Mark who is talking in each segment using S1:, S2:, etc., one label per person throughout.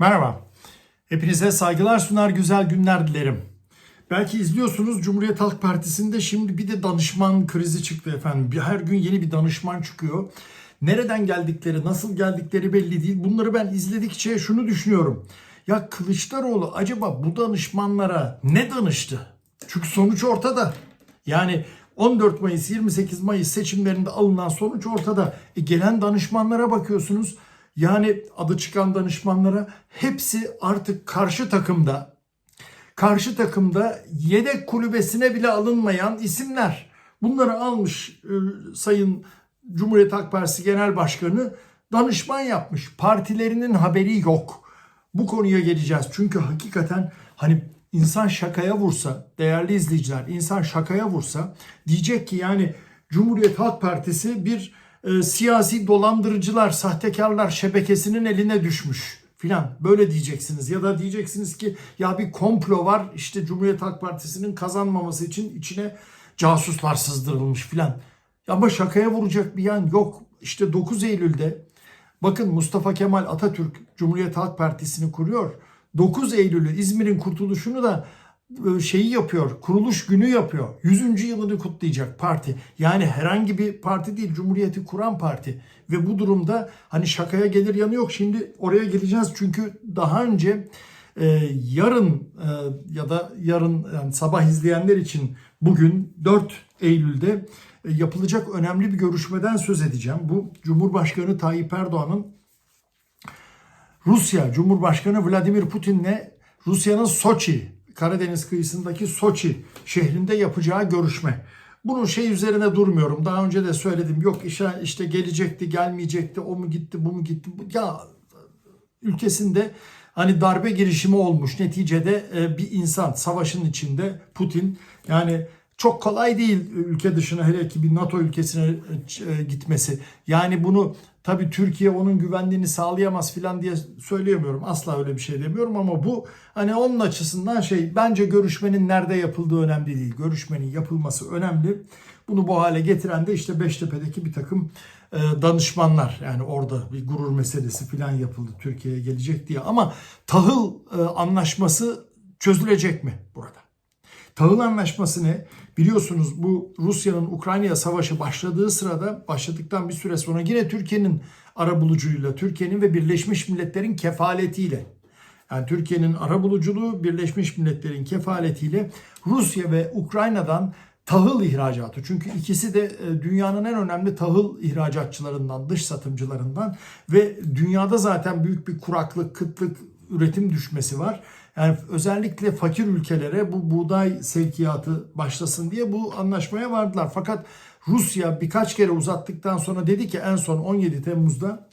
S1: Merhaba. Hepinize saygılar sunar, güzel günler dilerim. Belki izliyorsunuz Cumhuriyet Halk Partisi'nde şimdi bir de danışman krizi çıktı efendim. Bir, her gün yeni bir danışman çıkıyor. Nereden geldikleri, nasıl geldikleri belli değil. Bunları ben izledikçe şunu düşünüyorum. Ya Kılıçdaroğlu acaba bu danışmanlara ne danıştı? Çünkü sonuç ortada. Yani 14 Mayıs 28 Mayıs seçimlerinde alınan sonuç ortada. E gelen danışmanlara bakıyorsunuz. Yani adı çıkan danışmanlara hepsi artık karşı takımda karşı takımda yedek kulübesine bile alınmayan isimler. Bunları almış e, Sayın Cumhuriyet Halk Partisi Genel Başkanı danışman yapmış. Partilerinin haberi yok. Bu konuya geleceğiz. Çünkü hakikaten hani insan şakaya vursa, değerli izleyiciler, insan şakaya vursa diyecek ki yani Cumhuriyet Halk Partisi bir e, siyasi dolandırıcılar, sahtekarlar şebekesinin eline düşmüş filan böyle diyeceksiniz ya da diyeceksiniz ki ya bir komplo var işte Cumhuriyet Halk Partisi'nin kazanmaması için içine casuslar sızdırılmış filan. Ama şakaya vuracak bir yan yok. İşte 9 Eylül'de bakın Mustafa Kemal Atatürk Cumhuriyet Halk Partisi'ni kuruyor. 9 Eylül'ü İzmir'in kurtuluşunu da şeyi yapıyor, kuruluş günü yapıyor. 100. yılını kutlayacak parti. Yani herhangi bir parti değil, Cumhuriyeti kuran parti. Ve bu durumda hani şakaya gelir yanı yok. Şimdi oraya geleceğiz çünkü daha önce e, yarın e, ya da yarın yani sabah izleyenler için bugün 4 Eylül'de e, yapılacak önemli bir görüşmeden söz edeceğim. Bu Cumhurbaşkanı Tayyip Erdoğan'ın Rusya Cumhurbaşkanı Vladimir Putin'le Rusya'nın Soçi, Karadeniz kıyısındaki Soçi şehrinde yapacağı görüşme. Bunun şey üzerine durmuyorum. Daha önce de söyledim. Yok işte, işte gelecekti, gelmeyecekti, o mu gitti, bu mu gitti. Ya ülkesinde hani darbe girişimi olmuş. Neticede e, bir insan savaşın içinde Putin yani çok kolay değil ülke dışına hele ki bir NATO ülkesine e, gitmesi. Yani bunu tabii Türkiye onun güvenliğini sağlayamaz filan diye söyleyemiyorum. Asla öyle bir şey demiyorum ama bu hani onun açısından şey bence görüşmenin nerede yapıldığı önemli değil. Görüşmenin yapılması önemli. Bunu bu hale getiren de işte Beştepe'deki bir takım e, danışmanlar yani orada bir gurur meselesi filan yapıldı Türkiye'ye gelecek diye ama tahıl e, anlaşması çözülecek mi burada? Tahıl Anlaşması ne? Biliyorsunuz bu Rusya'nın Ukrayna'ya savaşı başladığı sırada başladıktan bir süre sonra yine Türkiye'nin arabuluculuğuyla, Türkiye'nin ve Birleşmiş Milletler'in kefaletiyle yani Türkiye'nin arabuluculuğu Birleşmiş Milletler'in kefaletiyle Rusya ve Ukrayna'dan tahıl ihracatı. Çünkü ikisi de e, dünyanın en önemli tahıl ihracatçılarından, dış satımcılarından ve dünyada zaten büyük bir kuraklık, kıtlık, üretim düşmesi var. Yani özellikle fakir ülkelere bu buğday sevkiyatı başlasın diye bu anlaşmaya vardılar. Fakat Rusya birkaç kere uzattıktan sonra dedi ki en son 17 Temmuz'da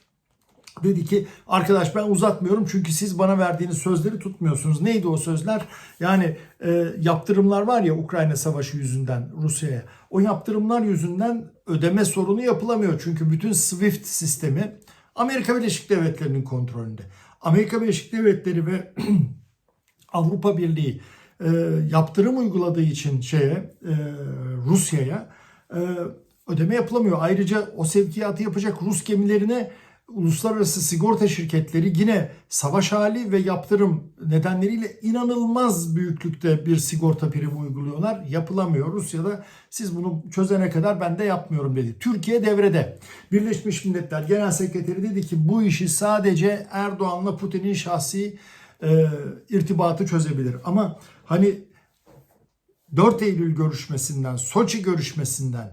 S1: dedi ki arkadaş ben uzatmıyorum çünkü siz bana verdiğiniz sözleri tutmuyorsunuz. Neydi o sözler? Yani e, yaptırımlar var ya Ukrayna Savaşı yüzünden Rusya'ya. O yaptırımlar yüzünden ödeme sorunu yapılamıyor. Çünkü bütün SWIFT sistemi Amerika Birleşik Devletleri'nin kontrolünde. Amerika Birleşik Devletleri ve Avrupa Birliği e, yaptırım uyguladığı için şeye e, Rusya'ya e, ödeme yapılamıyor. Ayrıca o sevkiyatı yapacak Rus gemilerine uluslararası sigorta şirketleri yine savaş hali ve yaptırım nedenleriyle inanılmaz büyüklükte bir sigorta primi uyguluyorlar. Yapılamıyor. Rusya'da siz bunu çözene kadar ben de yapmıyorum dedi. Türkiye devrede. Birleşmiş Milletler Genel Sekreteri dedi ki bu işi sadece Erdoğan'la Putin'in şahsi e, irtibatı çözebilir. Ama hani 4 Eylül görüşmesinden, Soçi görüşmesinden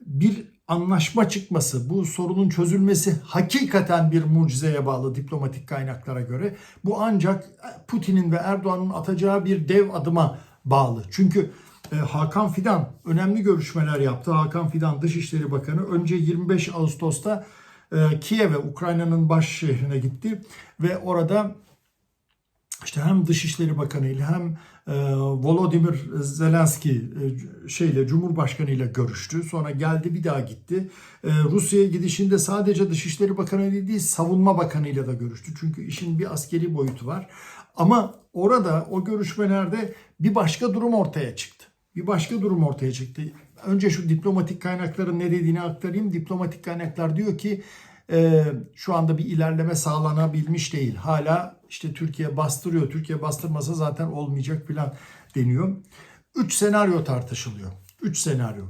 S1: bir anlaşma çıkması, bu sorunun çözülmesi hakikaten bir mucizeye bağlı diplomatik kaynaklara göre. Bu ancak Putin'in ve Erdoğan'ın atacağı bir dev adıma bağlı. Çünkü e, Hakan Fidan önemli görüşmeler yaptı. Hakan Fidan Dışişleri Bakanı önce 25 Ağustos'ta e, Kiev'e, Ukrayna'nın baş şehrine gitti ve orada işte hem Dışişleri Bakanı ile hem e, Volodymyr Zelenski e, şeyle Cumhurbaşkanı ile görüştü. Sonra geldi bir daha gitti. E, Rusya'ya gidişinde sadece Dışişleri Bakanı ile değil Savunma Bakanı ile de görüştü. Çünkü işin bir askeri boyutu var. Ama orada o görüşmelerde bir başka durum ortaya çıktı. Bir başka durum ortaya çıktı. Önce şu diplomatik kaynakların ne dediğini aktarayım. Diplomatik kaynaklar diyor ki e, şu anda bir ilerleme sağlanabilmiş değil. Hala işte Türkiye bastırıyor. Türkiye bastırmasa zaten olmayacak plan deniyor. Üç senaryo tartışılıyor. Üç senaryo.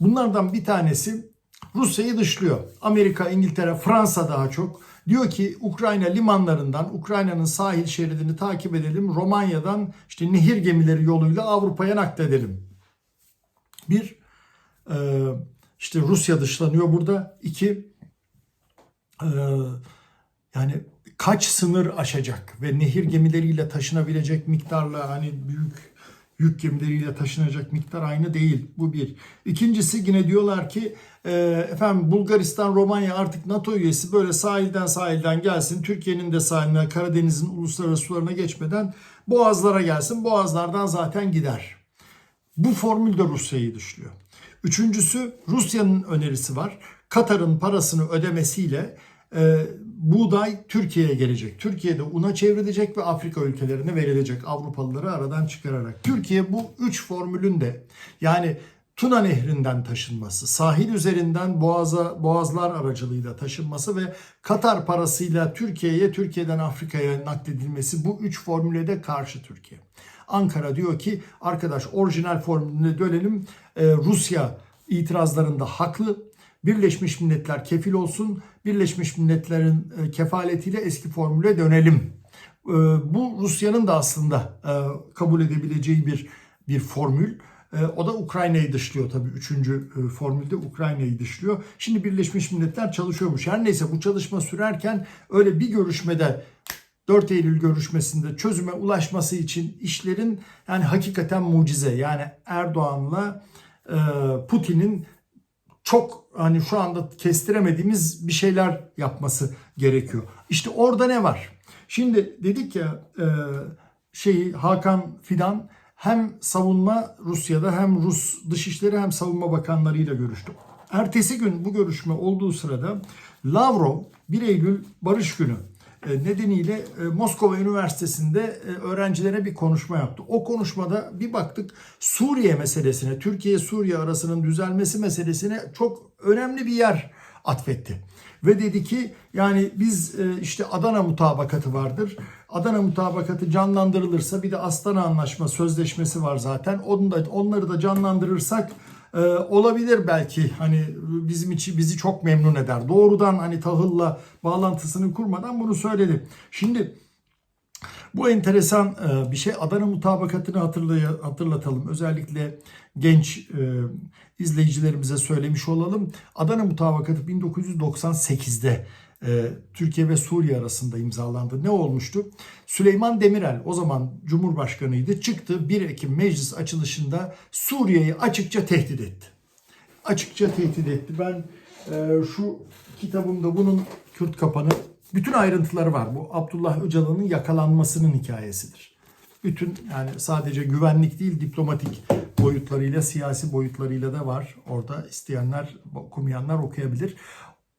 S1: Bunlardan bir tanesi Rusya'yı dışlıyor. Amerika, İngiltere, Fransa daha çok. Diyor ki Ukrayna limanlarından Ukrayna'nın sahil şeridini takip edelim. Romanya'dan işte nehir gemileri yoluyla Avrupa'ya nakledelim. Bir, e, işte Rusya dışlanıyor burada. İki, e, yani kaç sınır aşacak ve nehir gemileriyle taşınabilecek miktarla hani büyük yük gemileriyle taşınacak miktar aynı değil. Bu bir. İkincisi yine diyorlar ki e, efendim Bulgaristan, Romanya artık NATO üyesi böyle sahilden sahilden gelsin. Türkiye'nin de sahiline Karadeniz'in uluslararası sularına geçmeden boğazlara gelsin. Boğazlardan zaten gider. Bu formül de Rusya'yı dışlıyor. Üçüncüsü Rusya'nın önerisi var. Katar'ın parasını ödemesiyle e, buğday Türkiye'ye gelecek. Türkiye'de una çevrilecek ve Afrika ülkelerine verilecek Avrupalıları aradan çıkararak. Türkiye bu üç formülün de yani Tuna Nehri'nden taşınması, sahil üzerinden boğaza, boğazlar aracılığıyla taşınması ve Katar parasıyla Türkiye'ye, Türkiye'den Afrika'ya nakledilmesi bu üç formüle de karşı Türkiye. Ankara diyor ki arkadaş orijinal formülüne dönelim. Ee, Rusya itirazlarında haklı. Birleşmiş Milletler kefil olsun. Birleşmiş Milletler'in e, kefaletiyle eski formüle dönelim. Ee, bu Rusya'nın da aslında e, kabul edebileceği bir bir formül. E, O da Ukrayna'yı dışlıyor tabii. Üçüncü e, formülde Ukrayna'yı dışlıyor. Şimdi Birleşmiş Milletler çalışıyormuş. Her neyse bu çalışma sürerken öyle bir görüşmede 4 Eylül görüşmesinde çözüme ulaşması için işlerin yani hakikaten mucize. Yani Erdoğan'la e, Putin'in çok hani şu anda kestiremediğimiz bir şeyler yapması gerekiyor. İşte orada ne var? Şimdi dedik ya e, şeyi Hakan Fidan hem savunma Rusya'da hem Rus dışişleri hem savunma bakanlarıyla görüştü. Ertesi gün bu görüşme olduğu sırada Lavrov 1 Eylül Barış Günü nedeniyle e, Moskova Üniversitesi'nde e, öğrencilere bir konuşma yaptı. O konuşmada bir baktık Suriye meselesine, Türkiye-Suriye arasının düzelmesi meselesine çok önemli bir yer atfetti. Ve dedi ki yani biz işte Adana mutabakatı vardır. Adana mutabakatı canlandırılırsa bir de Astana Anlaşma sözleşmesi var zaten. Onu da, onları da canlandırırsak e, olabilir belki hani bizim için bizi çok memnun eder. Doğrudan hani tahılla bağlantısını kurmadan bunu söyledi. Şimdi bu enteresan e, bir şey. Adana mutabakatını hatırlatalım. Özellikle genç e, izleyicilerimize söylemiş olalım. Adana mutabakatı 1998'de e, Türkiye ve Suriye arasında imzalandı. Ne olmuştu? Süleyman Demirel o zaman Cumhurbaşkanıydı. Çıktı 1 Ekim meclis açılışında Suriye'yi açıkça tehdit etti. Açıkça tehdit etti. Ben e, şu kitabımda bunun Kürt kapanı bütün ayrıntıları var. Bu Abdullah Öcalan'ın yakalanmasının hikayesidir. Bütün yani sadece güvenlik değil diplomatik boyutlarıyla, siyasi boyutlarıyla da var. Orada isteyenler, okumayanlar okuyabilir.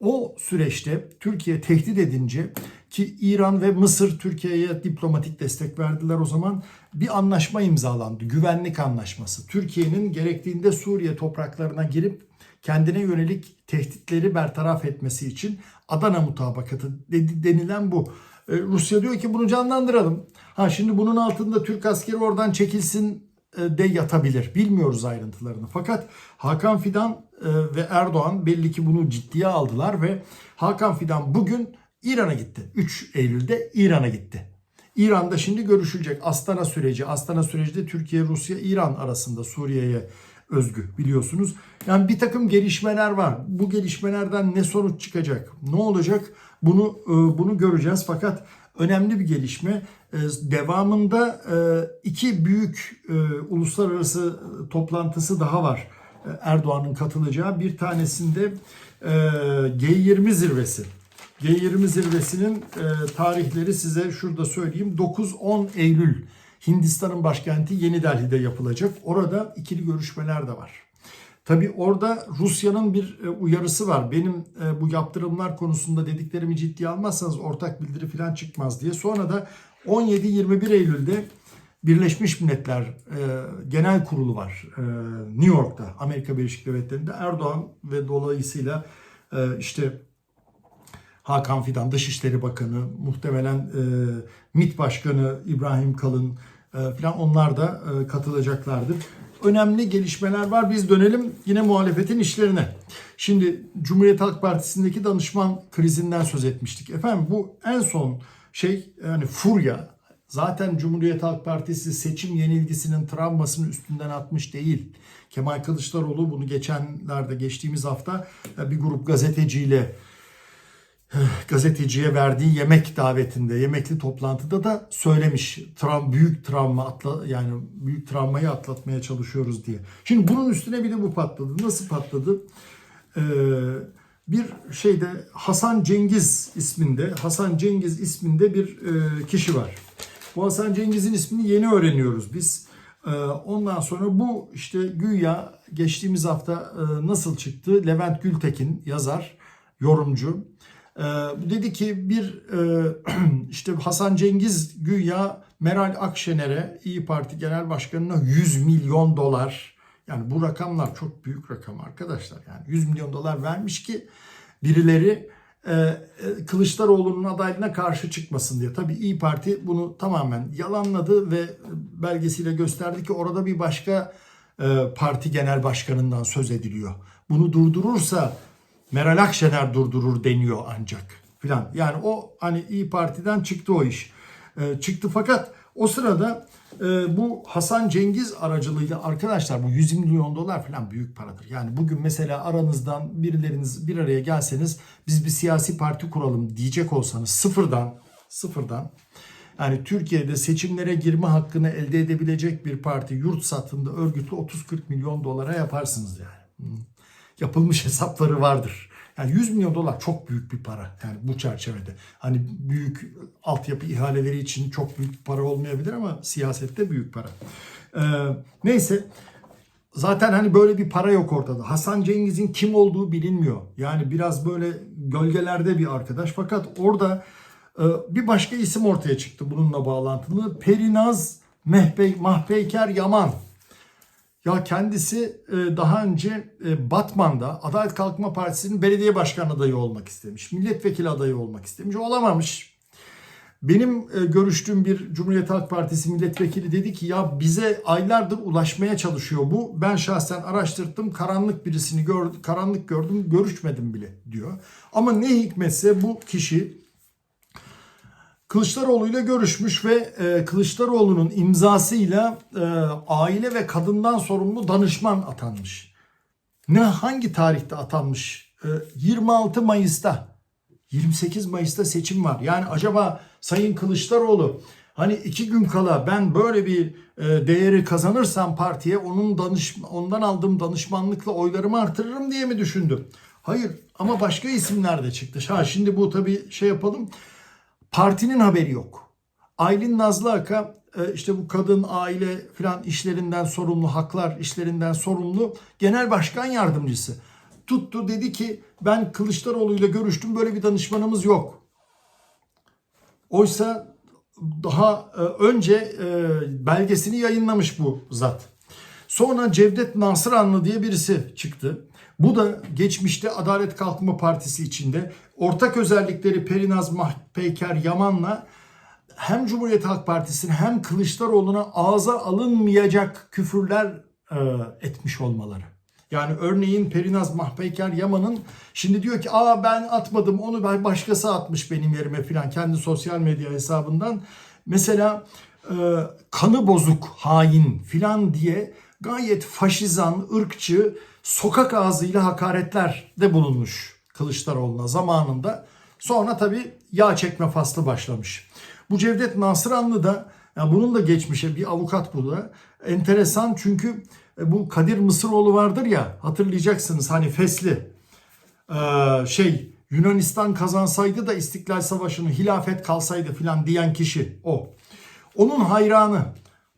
S1: O süreçte Türkiye tehdit edince ki İran ve Mısır Türkiye'ye diplomatik destek verdiler o zaman bir anlaşma imzalandı. Güvenlik anlaşması. Türkiye'nin gerektiğinde Suriye topraklarına girip kendine yönelik tehditleri bertaraf etmesi için Adana mutabakatı denilen bu. Ee, Rusya diyor ki bunu canlandıralım. Ha şimdi bunun altında Türk askeri oradan çekilsin e, de yatabilir. Bilmiyoruz ayrıntılarını. Fakat Hakan Fidan e, ve Erdoğan belli ki bunu ciddiye aldılar ve Hakan Fidan bugün İran'a gitti. 3 Eylül'de İran'a gitti. İran'da şimdi görüşülecek Astana süreci. Astana süreci de Türkiye, Rusya, İran arasında Suriye'ye özgü biliyorsunuz. Yani bir takım gelişmeler var. Bu gelişmelerden ne sonuç çıkacak? Ne olacak? Bunu e, bunu göreceğiz. Fakat önemli bir gelişme. E, devamında e, iki büyük uluslararası toplantısı daha var. Erdoğan'ın katılacağı. Bir tanesinde G20 zirvesi. G20 zirvesinin tarihleri size şurada söyleyeyim. 9-10 Eylül Hindistan'ın başkenti Yeni Delhi'de yapılacak. Orada ikili görüşmeler de var. Tabi orada Rusya'nın bir uyarısı var. Benim bu yaptırımlar konusunda dediklerimi ciddiye almazsanız ortak bildiri falan çıkmaz diye. Sonra da 17-21 Eylül'de Birleşmiş Milletler Genel Kurulu var New York'ta Amerika Birleşik Devletleri'nde Erdoğan ve dolayısıyla işte Hakan Fidan Dışişleri Bakanı, muhtemelen e, MİT Başkanı İbrahim Kalın e, falan onlar da e, katılacaklardır. Önemli gelişmeler var. Biz dönelim yine muhalefetin işlerine. Şimdi Cumhuriyet Halk Partisi'ndeki danışman krizinden söz etmiştik. Efendim bu en son şey yani furya zaten Cumhuriyet Halk Partisi seçim yenilgisinin travmasını üstünden atmış değil. Kemal Kılıçdaroğlu bunu geçenlerde geçtiğimiz hafta bir grup gazeteciyle gazeteciye verdiği yemek davetinde, yemekli toplantıda da söylemiş. Travm, büyük travma atla, yani büyük travmayı atlatmaya çalışıyoruz diye. Şimdi bunun üstüne bir de bu patladı. Nasıl patladı? Ee, bir şeyde Hasan Cengiz isminde, Hasan Cengiz isminde bir e, kişi var. Bu Hasan Cengiz'in ismini yeni öğreniyoruz biz. Ee, ondan sonra bu işte güya geçtiğimiz hafta e, nasıl çıktı? Levent Gültekin yazar, yorumcu. Ee, dedi ki bir e, işte Hasan Cengiz güya Meral Akşener'e İyi Parti Genel Başkanı'na 100 milyon dolar yani bu rakamlar çok büyük rakam arkadaşlar. Yani 100 milyon dolar vermiş ki birileri e, e, Kılıçdaroğlu'nun adaylığına karşı çıkmasın diye. Tabii İyi Parti bunu tamamen yalanladı ve belgesiyle gösterdi ki orada bir başka e, parti genel başkanından söz ediliyor. Bunu durdurursa Meral Akşener durdurur deniyor ancak filan. Yani o hani İyi Parti'den çıktı o iş. E, çıktı fakat o sırada e, bu Hasan Cengiz aracılığıyla arkadaşlar bu 100 milyon dolar falan büyük paradır. Yani bugün mesela aranızdan birileriniz bir araya gelseniz biz bir siyasi parti kuralım diyecek olsanız sıfırdan sıfırdan yani Türkiye'de seçimlere girme hakkını elde edebilecek bir parti yurt satında örgütü 30-40 milyon dolara yaparsınız yani. Yapılmış hesapları vardır. Yani 100 milyon dolar çok büyük bir para yani bu çerçevede. Hani büyük altyapı ihaleleri için çok büyük para olmayabilir ama siyasette büyük para. Ee, neyse zaten hani böyle bir para yok ortada. Hasan Cengiz'in kim olduğu bilinmiyor. Yani biraz böyle gölgelerde bir arkadaş fakat orada e, bir başka isim ortaya çıktı bununla bağlantılı. Perinaz Mehbey, Mahpeyker Yaman. Ya kendisi e, daha önce e, Batman'da Adalet Kalkınma Partisi'nin belediye başkanı adayı olmak istemiş. Milletvekili adayı olmak istemiş. Olamamış. Benim e, görüştüğüm bir Cumhuriyet Halk Partisi milletvekili dedi ki ya bize aylardır ulaşmaya çalışıyor bu. Ben şahsen araştırdım. Karanlık birisini gördüm, karanlık gördüm, görüşmedim bile diyor. Ama ne hikmetse bu kişi Kılıçdaroğlu ile görüşmüş ve e, Kılıçdaroğlu'nun imzasıyla e, aile ve kadından sorumlu danışman atanmış. Ne hangi tarihte atanmış? E, 26 Mayıs'ta. 28 Mayıs'ta seçim var. Yani acaba Sayın Kılıçdaroğlu hani iki gün kala ben böyle bir e, değeri kazanırsam partiye onun danış ondan aldığım danışmanlıkla oylarımı artırırım diye mi düşündü? Hayır ama başka isimler de çıktı. Ha şimdi bu tabii şey yapalım. Partinin haberi yok. Aylin Nazlı Aka e, işte bu kadın aile filan işlerinden sorumlu, haklar işlerinden sorumlu genel başkan yardımcısı. Tuttu dedi ki ben Kılıçdaroğlu ile görüştüm böyle bir danışmanımız yok. Oysa daha e, önce e, belgesini yayınlamış bu zat. Sonra Cevdet Nasıranlı diye birisi çıktı. Bu da geçmişte Adalet Kalkınma Partisi içinde ortak özellikleri Perinaz Mahpeyker Yaman'la hem Cumhuriyet Halk Partisi'nin hem Kılıçdaroğlu'na ağza alınmayacak küfürler e, etmiş olmaları. Yani örneğin Perinaz Mahpeyker Yaman'ın şimdi diyor ki aa ben atmadım onu ben başkası atmış benim yerime filan kendi sosyal medya hesabından. Mesela e, kanı bozuk hain filan diye gayet faşizan, ırkçı, sokak ağzıyla hakaretler de bulunmuş Kılıçdaroğlu'na zamanında. Sonra tabii yağ çekme faslı başlamış. Bu Cevdet Nasıranlı da ya bunun da geçmişe bir avukat bu da. Enteresan çünkü e, bu Kadir Mısıroğlu vardır ya hatırlayacaksınız hani Fesli ee, şey Yunanistan kazansaydı da İstiklal Savaşı'nı hilafet kalsaydı filan diyen kişi o. Onun hayranı.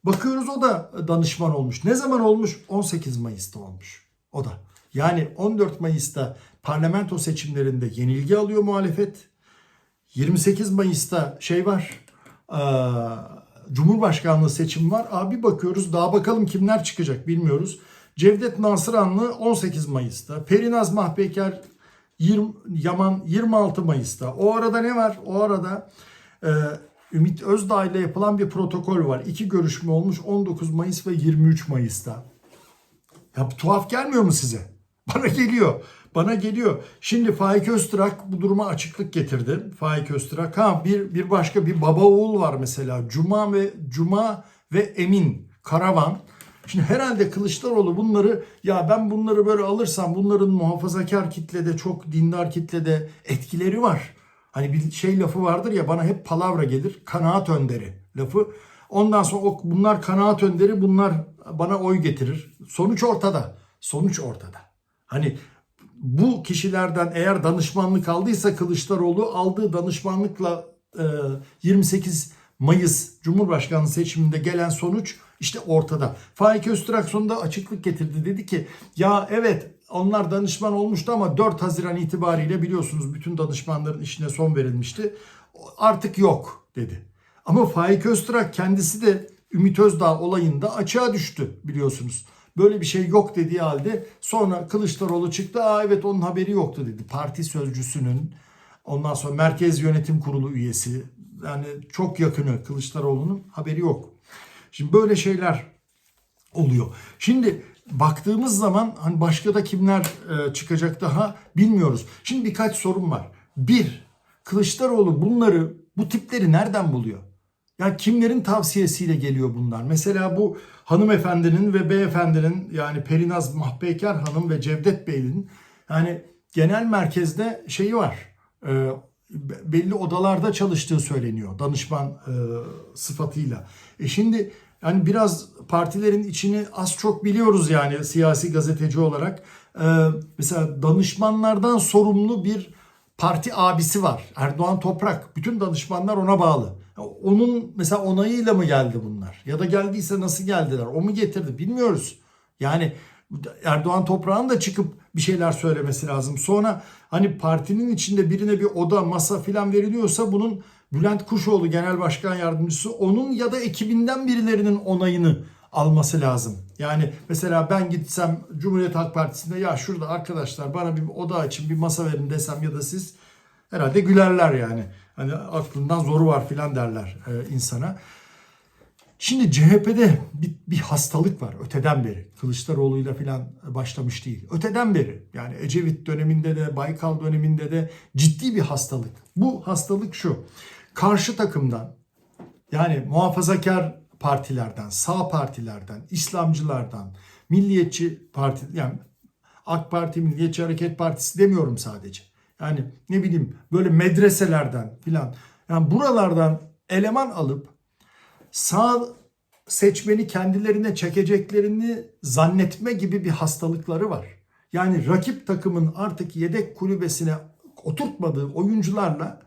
S1: Bakıyoruz o da danışman olmuş. Ne zaman olmuş? 18 Mayıs'ta olmuş. O da. Yani 14 Mayıs'ta parlamento seçimlerinde yenilgi alıyor muhalefet. 28 Mayıs'ta şey var. Cumhurbaşkanlığı seçimi var. Abi bakıyoruz daha bakalım kimler çıkacak bilmiyoruz. Cevdet Nasıranlı 18 Mayıs'ta. Perinaz Mahpeker 20, Yaman 26 Mayıs'ta. O arada ne var? O arada e, Ümit Özdağ ile yapılan bir protokol var. İki görüşme olmuş 19 Mayıs ve 23 Mayıs'ta. Ya tuhaf gelmiyor mu size? Bana geliyor. Bana geliyor. Şimdi Faik Öztürk bu duruma açıklık getirdi. Faik Öztürk. Ha bir bir başka bir baba oğul var mesela. Cuma ve Cuma ve Emin Karavan. Şimdi herhalde Kılıçdaroğlu bunları ya ben bunları böyle alırsam bunların muhafazakar kitlede çok dindar kitlede etkileri var. Hani bir şey lafı vardır ya bana hep palavra gelir. Kanaat önderi lafı. Ondan sonra o, bunlar kanaat önderi bunlar bana oy getirir. Sonuç ortada. Sonuç ortada. Hani bu kişilerden eğer danışmanlık aldıysa Kılıçdaroğlu aldığı danışmanlıkla e, 28 Mayıs Cumhurbaşkanlığı seçiminde gelen sonuç işte ortada. Faik Öztürk sonunda açıklık getirdi. Dedi ki ya evet onlar danışman olmuştu ama 4 Haziran itibariyle biliyorsunuz bütün danışmanların işine son verilmişti. Artık yok dedi. Ama Faik Öztürk kendisi de Ümit Özdağ olayında açığa düştü biliyorsunuz. Böyle bir şey yok dediği halde sonra Kılıçdaroğlu çıktı. Aa evet onun haberi yoktu dedi. Parti sözcüsünün ondan sonra Merkez Yönetim Kurulu üyesi yani çok yakını Kılıçdaroğlu'nun haberi yok. Şimdi böyle şeyler oluyor. Şimdi baktığımız zaman hani başka da kimler e, çıkacak daha bilmiyoruz. Şimdi birkaç sorun var. Bir, Kılıçdaroğlu bunları, bu tipleri nereden buluyor? Ya kimlerin tavsiyesiyle geliyor bunlar? Mesela bu hanımefendinin ve beyefendinin yani Perinaz Mahpeyker Hanım ve Cevdet Bey'in yani genel merkezde şeyi var. E, belli odalarda çalıştığı söyleniyor danışman e, sıfatıyla. E şimdi yani biraz partilerin içini az çok biliyoruz yani siyasi gazeteci olarak. E, mesela danışmanlardan sorumlu bir parti abisi var. Erdoğan Toprak. Bütün danışmanlar ona bağlı. Onun mesela onayıyla mı geldi bunlar? Ya da geldiyse nasıl geldiler? O mu getirdi? Bilmiyoruz. Yani Erdoğan Toprağ'ın da çıkıp bir şeyler söylemesi lazım. Sonra hani partinin içinde birine bir oda, masa filan veriliyorsa bunun Bülent Kuşoğlu Genel Başkan Yardımcısı onun ya da ekibinden birilerinin onayını alması lazım. Yani mesela ben gitsem Cumhuriyet Halk Partisi'nde ya şurada arkadaşlar bana bir oda açın bir masa verin desem ya da siz herhalde gülerler yani. Hani aklından zoru var filan derler e, insana. Şimdi CHP'de bir, bir hastalık var öteden beri. Kılıçdaroğlu'yla filan başlamış değil. Öteden beri yani Ecevit döneminde de Baykal döneminde de ciddi bir hastalık. Bu hastalık şu. Karşı takımdan yani muhafazakar partilerden, sağ partilerden, İslamcılardan, milliyetçi parti yani AK Parti, Milliyetçi Hareket Partisi demiyorum sadece. Yani ne bileyim böyle medreselerden filan. Yani buralardan eleman alıp sağ seçmeni kendilerine çekeceklerini zannetme gibi bir hastalıkları var. Yani rakip takımın artık yedek kulübesine oturtmadığı oyuncularla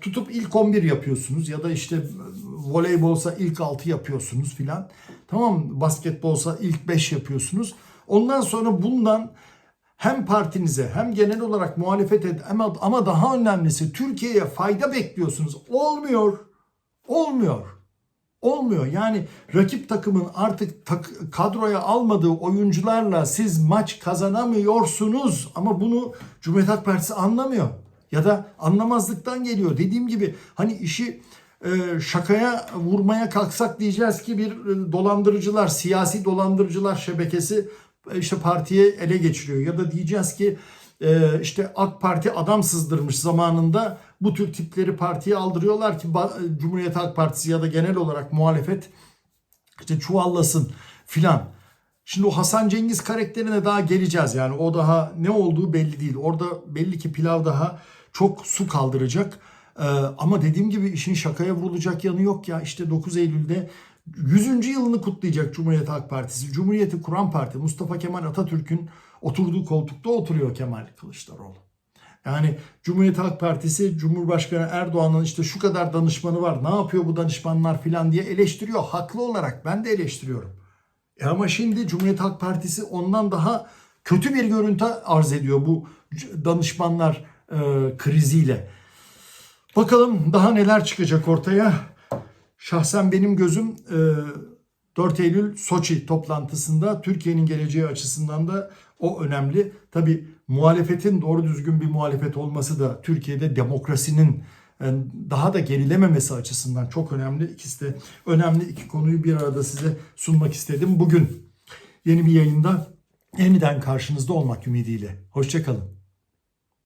S1: tutup ilk 11 yapıyorsunuz ya da işte voleybolsa ilk 6 yapıyorsunuz filan. Tamam? Basketbolsa ilk 5 yapıyorsunuz. Ondan sonra bundan hem partinize hem genel olarak muhalefet et ama, ama daha önemlisi Türkiye'ye fayda bekliyorsunuz. Olmuyor. Olmuyor. Olmuyor. Yani rakip takımın artık tak, kadroya almadığı oyuncularla siz maç kazanamıyorsunuz. Ama bunu Cumhuriyet Halk Partisi anlamıyor. Ya da anlamazlıktan geliyor. Dediğim gibi hani işi e, şakaya vurmaya kalksak diyeceğiz ki bir e, dolandırıcılar, siyasi dolandırıcılar şebekesi e, işte partiye ele geçiriyor. Ya da diyeceğiz ki işte AK Parti adam sızdırmış zamanında bu tür tipleri partiye aldırıyorlar ki Cumhuriyet Halk Partisi ya da genel olarak muhalefet işte çuvallasın filan. Şimdi o Hasan Cengiz karakterine daha geleceğiz yani o daha ne olduğu belli değil. Orada belli ki pilav daha çok su kaldıracak. Ee, ama dediğim gibi işin şakaya vurulacak yanı yok ya. İşte 9 Eylül'de 100. yılını kutlayacak Cumhuriyet Halk Partisi. Cumhuriyeti kuran parti Mustafa Kemal Atatürk'ün oturduğu koltukta oturuyor Kemal Kılıçdaroğlu. Yani Cumhuriyet Halk Partisi Cumhurbaşkanı Erdoğan'ın işte şu kadar danışmanı var ne yapıyor bu danışmanlar filan diye eleştiriyor. Haklı olarak ben de eleştiriyorum. E ama şimdi Cumhuriyet Halk Partisi ondan daha kötü bir görüntü arz ediyor bu danışmanlar e, kriziyle. Bakalım daha neler çıkacak ortaya. Şahsen benim gözüm e, 4 Eylül Soçi toplantısında Türkiye'nin geleceği açısından da o önemli. Tabi muhalefetin doğru düzgün bir muhalefet olması da Türkiye'de demokrasinin e, daha da gerilememesi açısından çok önemli. İkisi de önemli iki konuyu bir arada size sunmak istedim. Bugün yeni bir yayında yeniden karşınızda olmak ümidiyle. Hoşçakalın.